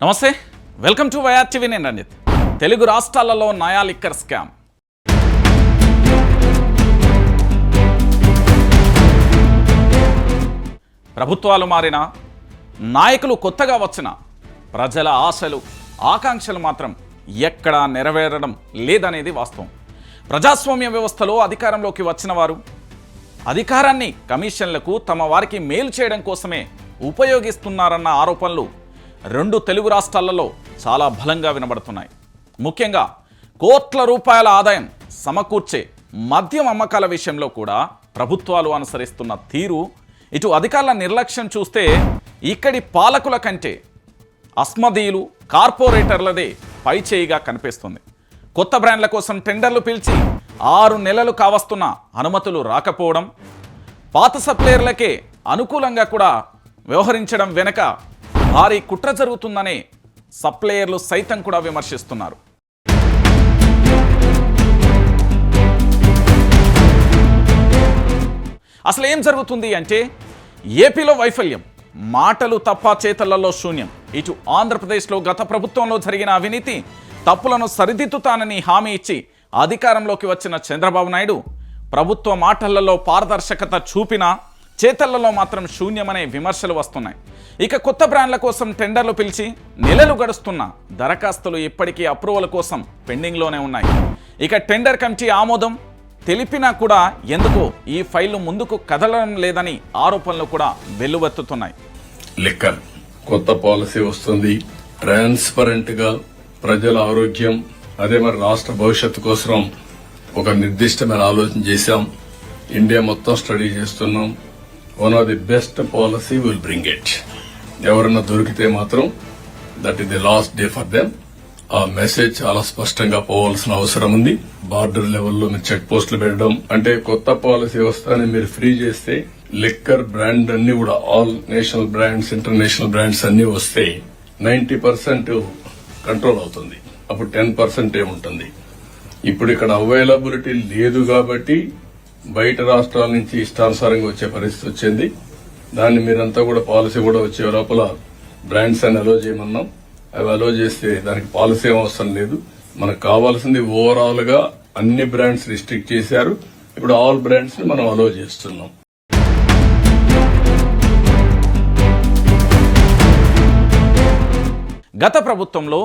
నమస్తే. Welcome to YR TV నేను రంజిత్. తెలుగు రాష్ట్రాలలో నయా లిక్కర్ స్కామ్. ప్రభుత్వాలు మారినా నాయకులు కొత్తగా వచ్చిన ప్రజల ఆశలు ఆకాంక్షలు మాత్రం ఎక్కడా నెరవేరడం లేదనేది వాస్తవం. ప్రజాస్వామ్య వ్యవస్థలో అధికారంలోకి వచ్చిన వారు అధికారాన్ని కమిషన్లకు తమ వారికి మేలు చేయడం కోసమే ఉపయోగిస్తున్నారన్న ఆరోపణలు రెండు తెలుగు రాష్ట్రాలలో చాలా బలంగా వినబడుతున్నాయి. ముఖ్యంగా కోట్ల రూపాయల ఆదాయం సమకూర్చే మద్యం అమ్మకాల విషయంలో కూడా ప్రభుత్వాలు అనుసరిస్తున్న తీరు ఇటు అధికారుల నిర్లక్ష్యం చూస్తే ఇక్కడి పాలకుల కంటే అస్మదీయులు కార్పొరేటర్లదే పైచేయిగా కనిపిస్తుంది. కొత్త బ్రాండ్ల కోసం టెండర్లు పిలిచి ఆరు నెలలు కావస్తున్న అనుమతులు రాకపోవడం పాత సప్లయర్లకే అనుకూలంగా కూడా వ్యవహరించడం వెనక భారీ కుట్ర జరుగుతుందని సప్లయర్లు సైతం కూడా విమర్శిస్తున్నారు. అసలు ఏం జరుగుతుంది అంటే ఏపీలో వైఫల్యం మాటలు తప్ప చేతలలో శూన్యం. ఇటు ఆంధ్రప్రదేశ్లో గత ప్రభుత్వంలో జరిగిన అవినీతి తప్పులను సరిదిద్దుతానని హామీ ఇచ్చి అధికారంలోకి వచ్చిన చంద్రబాబు నాయుడు ప్రభుత్వ మాటలలో పారదర్శకత చూపినా చేతలలో మాత్రం శూన్యమనే విమర్శలు వస్తున్నాయి. ఇక కొత్త బ్రాండ్ల కోసం టెండర్లు పిలిచి నెలలు గడుస్తున్న దరఖాస్తులు ఇప్పటికీ అప్రూవల్ కోసం పెండింగ్లోనే ఉన్నాయి. ఇక టెండర్ కమిటీ ఆమోదం తెలిపినా కూడా ఎందుకు ఈ ఫైళ్ళు ముందుకు కదలడం లేదని ఆరోపణలు కూడా వెల్లువెత్తుతున్నాయి. లిక్కర్ కొత్త పాలసీ వస్తుంది. ట్రాన్స్పరెంట్గా ప్రజల ఆరోగ్యం అదే మరి రాష్ట్ర భవిష్యత్తు కోసం ఒక నిర్దిష్టమైన ఆలోచన చేశాం. ఇండియా మొత్తం స్టడీ చేస్తున్నాం. One of the best policy will bring it ఎవరన్నా దొరికితే మాత్రం that is the last day for them ఆ మెసేజ్ చాలా స్పష్టంగా పోవాల్సిన అవసరం ఉంది. బార్డర్ లెవెల్లో మీరు చెక్ పోస్టులు పెట్టడం అంటే కొత్త పాలసీ వస్తానే మీరు ఫ్రీ చేస్తే లిక్కర్ బ్రాండ్ అన్ని కూడా all national brands international brands అన్ని వస్తే నైన్టీ పర్సెంట్ కంట్రోల్ అవుతుంది. అప్పుడు టెన్ పర్సెంట్ ఏముంటుంది? ఇప్పుడు ఇక్కడ అవైలబిలిటీ లేదు కాబట్టి బయట రాష్ట్రాల నుంచి ఇష్టానుసారంగా వచ్చే పరిస్థితి వచ్చింది. దాన్ని మీరంతా కూడా పాలసీ కూడా వచ్చే లోపల బ్రాండ్స్ అని అలో చేయమన్నాం. అవి అలో చేస్తే దానికి పాలసీ ఏం అవసరం లేదు. మనకు కావాల్సింది ఓవరాల్గా అన్ని బ్రాండ్స్ రిస్ట్రిక్ట్ చేశారు. ఇప్పుడు ఆల్ బ్రాండ్స్ని మనం అలో చేస్తున్నాం. గత ప్రభుత్వంలో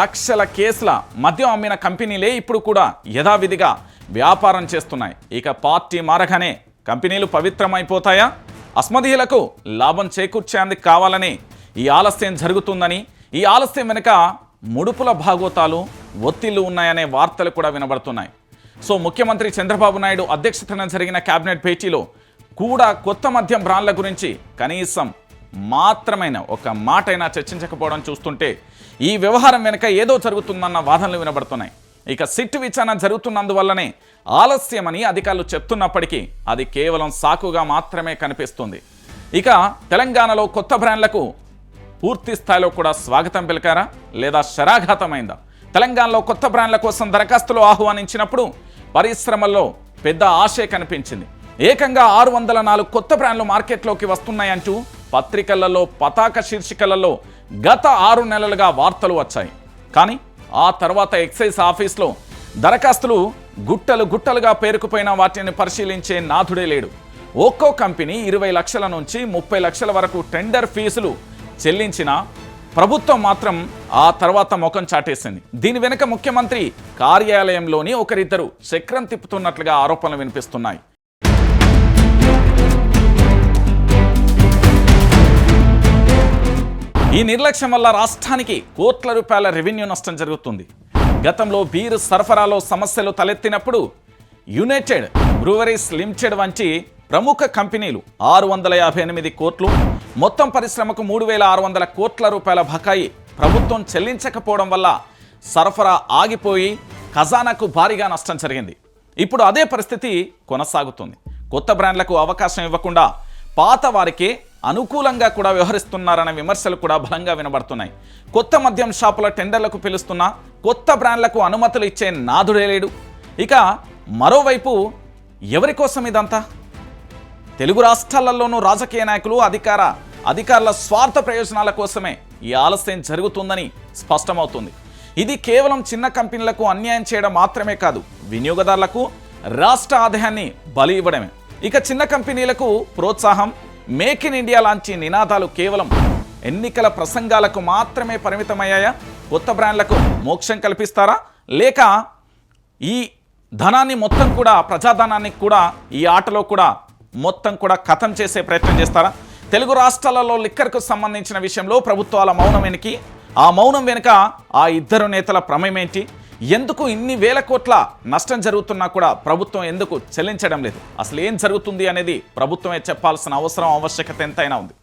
లక్షల కేసుల మద్యం అమ్మిన కంపెనీలే ఇప్పుడు కూడా యథావిధిగా వ్యాపారం చేస్తున్నాయి. ఇక పార్టీ మారగానే కంపెనీలు పవిత్రమైపోతాయా? అస్మదీయులకు లాభం చేకూర్చేందుకు కావాలని ఈ ఆలస్యం జరుగుతుందని ఈ ఆలస్యం వెనుక ముడుపుల భాగోతాలు ఒత్తిళ్ళు ఉన్నాయనే వార్తలు కూడా వినబడుతున్నాయి. సో ముఖ్యమంత్రి చంద్రబాబు నాయుడు అధ్యక్షతన జరిగిన కేబినెట్ భేటీలో కూడా కొత్త మద్యం బ్రాండ్ల గురించి కనీసం మాత్రమైన ఒక మాటైనా చర్చించకపోవడం చూస్తుంటే ఈ వ్యవహారం వెనుక ఏదో జరుగుతుందన్న వాదనలు వినబడుతున్నాయి. ఇక సిట్ విచారణ జరుగుతున్నందువల్లనే ఆలస్యమని అధికారులు చెప్తున్నప్పటికీ అది కేవలం సాకుగా మాత్రమే కనిపిస్తుంది. ఇక తెలంగాణలో కొత్త బ్రాండ్లకు పూర్తి స్థాయిలో కూడా స్వాగతం పిలికారా? లేదా శరాఘాతమైందా? తెలంగాణలో కొత్త బ్రాండ్ల కోసం దరఖాస్తులు ఆహ్వానించినప్పుడు పరిశ్రమల్లో పెద్ద ఆశే కనిపించింది. ఏకంగా ఆరు వందల నాలుగు కొత్త బ్రాండ్లు మార్కెట్లోకి వస్తున్నాయంటూ పత్రికలలో పతాక శీర్షికలలో గత ఆరు నెలలుగా వార్తలు వచ్చాయి. కానీ ఆ తర్వాత ఎక్సైజ్ ఆఫీస్లో దరఖాస్తులు గుట్టలు గుట్టలుగా పేరుకుపోయిన వాటిని పరిశీలించే నాథుడే లేడు. ఒక్కో కంపెనీ ఇరవై లక్షల నుంచి ముప్పై లక్షల వరకు టెండర్ ఫీజులు చెల్లించిన ప్రభుత్వం మాత్రం ఆ తర్వాత ముఖం చాటేసింది. దీని వెనుక ముఖ్యమంత్రి కార్యాలయంలోని ఒకరిద్దరు చక్రం తిప్పుతున్నట్లుగా ఆరోపణలు వినిపిస్తున్నాయి. ఈ నిర్లక్ష్యం వల్ల రాష్ట్రానికి కోట్ల రూపాయల రెవెన్యూ నష్టం జరుగుతుంది. గతంలో బీరు సరఫరాలో సమస్యలు తలెత్తినప్పుడు యునైటెడ్ బ్రూవరీస్ లిమిటెడ్ వంటి ప్రముఖ కంపెనీలు ఆరు వందల యాభై ఎనిమిది కోట్లు మొత్తం పరిశ్రమకు మూడు వేల ఆరు వందల కోట్ల రూపాయల బకాయి ప్రభుత్వం చెల్లించకపోవడం వల్ల సరఫరా ఆగిపోయి ఖజానాకు భారీగా నష్టం జరిగింది. ఇప్పుడు అదే పరిస్థితి కొనసాగుతుంది. కొత్త బ్రాండ్లకు అవకాశం ఇవ్వకుండా పాత వారికే అనుకూలంగా కూడా వ్యవహరిస్తున్నారనే విమర్శలు కూడా బలంగా వినబడుతున్నాయి. కొత్త మద్యం షాపుల టెండర్లకు పిలుస్తున్న కొత్త బ్రాండ్లకు అనుమతులు ఇచ్చే నాదుడే లేడు. ఇక మరోవైపు ఎవరి కోసం ఇదంతా? తెలుగు రాష్ట్రాలలోనూ రాజకీయ నాయకులు అధికార అధికారుల స్వార్థ ప్రయోజనాల కోసమే ఈ ఆలస్యం జరుగుతుందని స్పష్టమవుతుంది. ఇది కేవలం చిన్న కంపెనీలకు అన్యాయం చేయడం మాత్రమే కాదు వినియోగదారులకు రాష్ట్ర ఆదాయాన్ని బలి ఇవ్వడమే. ఇక చిన్న కంపెనీలకు ప్రోత్సాహం మేక్ ఇన్ ఇండియా లాంటి నినాదాలు కేవలం ఎన్నికల ప్రసంగాలకు మాత్రమే పరిమితమయ్యాయా? కొత్త బ్రాండ్లకు మోక్షం కల్పిస్తారా? లేక ఈ ధనాన్ని మొత్తం కూడా ప్రజాధనాన్ని కూడా ఈ ఆటలో కూడా మొత్తం కూడా ఖతం చేసే ప్రయత్నం చేస్తారా? తెలుగు రాష్ట్రాలలో లిక్కర్కు సంబంధించిన విషయంలో ప్రభుత్వాల మౌనం వెనక్కి. ఆ మౌనం వెనుక ఆ ఇద్దరు నేతల ప్రమేయం ఏంటి? ఎందుకు ఇన్ని వేల కోట్ల నష్టం జరుగుతున్నా కూడా ప్రభుత్వం ఎందుకు చెల్లించడం లేదు? అసలు ఏం జరుగుతుంది అనేది ప్రభుత్వమే చెప్పాల్సిన అవసరం ఆవశ్యకత ఎంతైనా ఉంది.